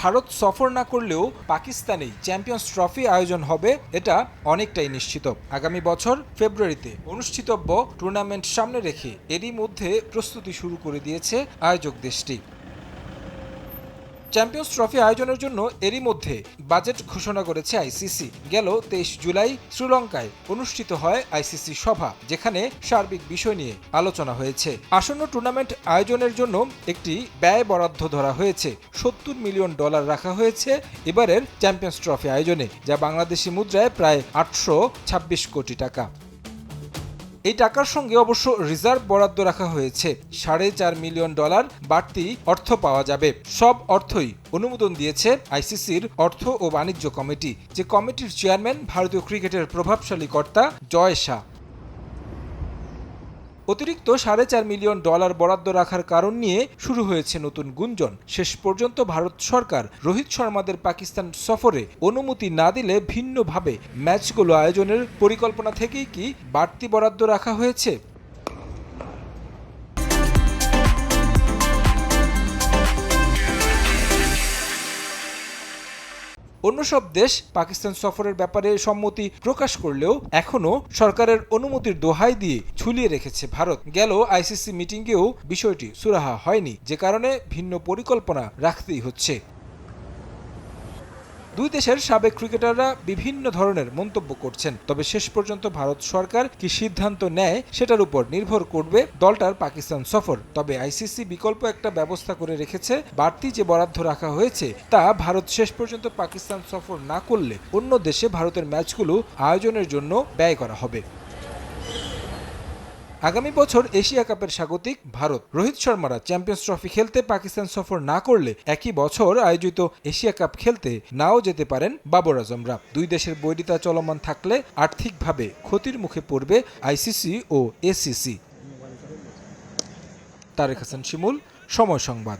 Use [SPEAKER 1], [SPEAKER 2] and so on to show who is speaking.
[SPEAKER 1] ভারত সফর না করলেও পাকিস্তানে চ্যাম্পিয়ন্স ট্রফি আয়োজন হবে, এটা অনেকটাই নিশ্চিত। আগামী বছর ফেব্রুয়ারিতে অনুষ্ঠিতব্য টুর্নামেন্ট সামনে রেখে এরই মধ্যে প্রস্তুতি শুরু করে দিয়েছে আয়োজক দেশটি। চ্যাম্পিয়ন্স ট্রফি আয়োজনের জন্য এরই মধ্যে বাজেট ঘোষণা করেছে আইসিসি। গেল তেইশ জুলাই শ্রীলঙ্কায় অনুষ্ঠিত হয় আইসিসি সভা, যেখানে সার্বিক বিষয় নিয়ে আলোচনা হয়েছে। আসন্ন টুর্নামেন্ট আয়োজনের জন্য একটি ব্যয় বরাদ্দ ধরা হয়েছে। সত্তর মিলিয়ন ডলার রাখা হয়েছে এবারের চ্যাম্পিয়ন্স ট্রফি আয়োজনে, যা বাংলাদেশি মুদ্রায় প্রায় আটশো ছাব্বিশ কোটি টাকা। এই টাকার সঙ্গে অবশ্য রিজার্ভ বরাদ্দ রাখা হয়েছে। সাড়ে চার মিলিয়ন ডলার বাড়তি অর্থ পাওয়া যাবে। সব অর্থই অনুমোদন দিয়েছে আইসিসির অর্থ ও বাণিজ্য কমিটি, যে কমিটির চেয়ারম্যান ভারতীয় ক্রিকেটের প্রভাবশালী কর্তা জয় শাহ। অতিরিক্ত সাড়ে চার মিলিয়ন ডলার বরাদ্দ রাখার কারণ নিয়ে শুরু হয়েছে নতুন গুঞ্জন। শেষ পর্যন্ত ভারত সরকার রোহিত শর্মাদের পাকিস্তান সফরে অনুমতি না দিলে ভিন্নভাবে ম্যাচগুলো আয়োজনের পরিকল্পনা থেকেই কি বাড়তি বরাদ্দ রাখা হয়েছে? অন্য সব দেশ পাকিস্তান সফরের ব্যাপারে সম্মতি প্রকাশ করলেও এখনও সরকারের অনুমতির দোহাই দিয়ে ঝুলিয়ে রেখেছে ভারত। গেল আইসিসি মিটিংয়েও বিষয়টি সুরাহা হয়নি, যে কারণে ভিন্ন পরিকল্পনা রাখতেই হচ্ছে। দুই দেশের সাবেক ক্রিকেটাররা বিভিন্ন ধরনের মন্তব্য করছেন। তবে শেষ পর্যন্ত ভারত সরকার কি সিদ্ধান্ত নেয়, সেটার উপর নির্ভর করবে দলটার পাকিস্তান সফর। তবে আইসিসি বিকল্প একটা ব্যবস্থা করে রেখেছে, বাড়তি যে বরাদ্দ রাখা হয়েছে, তা ভারত শেষ পর্যন্ত পাকিস্তান সফর না করলে অন্য দেশে ভারতের ম্যাচগুলো আয়োজনের জন্য ব্যয় করা হবে। আগামী বছর এশিয়া কাপের স্বাগতিক ভারত। রোহিত শর্মারা চ্যাম্পিয়ন্স ট্রফি খেলতে পাকিস্তান সফর না করলে একই বছর আয়োজিত এশিয়া কাপ খেলতে নাও যেতে পারেন বাবর আজমরা। দুই দেশের বৈরিতা চলমান থাকলে আর্থিকভাবে ক্ষতির মুখে পড়বে আইসিসি ও এসিসি। তারেক হাসান শিমুল, সময় সংবাদ।